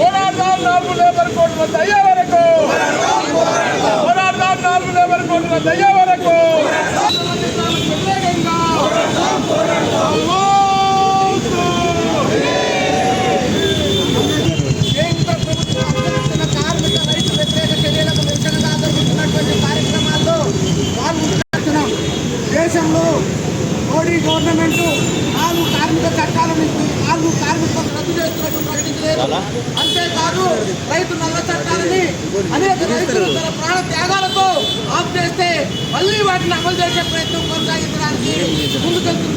పోరాడదాం నాలుగు లేబర్ కోడ్ల దయ్య వరకు. పోరాడదాం నాలుగు లేబర్ వరకు నిరసనగా జరుగుతున్నటువంటి కార్యక్రమాల్లో పాల్గొంటున్నాం దేశంలో మోడీ గవర్నమెంట్ నాలుగు కార్మిక చట్టాలను నాలుగు కార్మికులను రద్దు చేస్తున్నట్టు ప్రకటించలేదు అంతేకాదు రైతు నల్ల చట్టాలని అనేక రైతులు తన ప్రాణ త్యాగాలతో ఆఫ్ చేస్తే మళ్ళీ వాటిని అమలు చేసే ప్రయత్నం కొనసాగించడానికి ప్రభుత్వం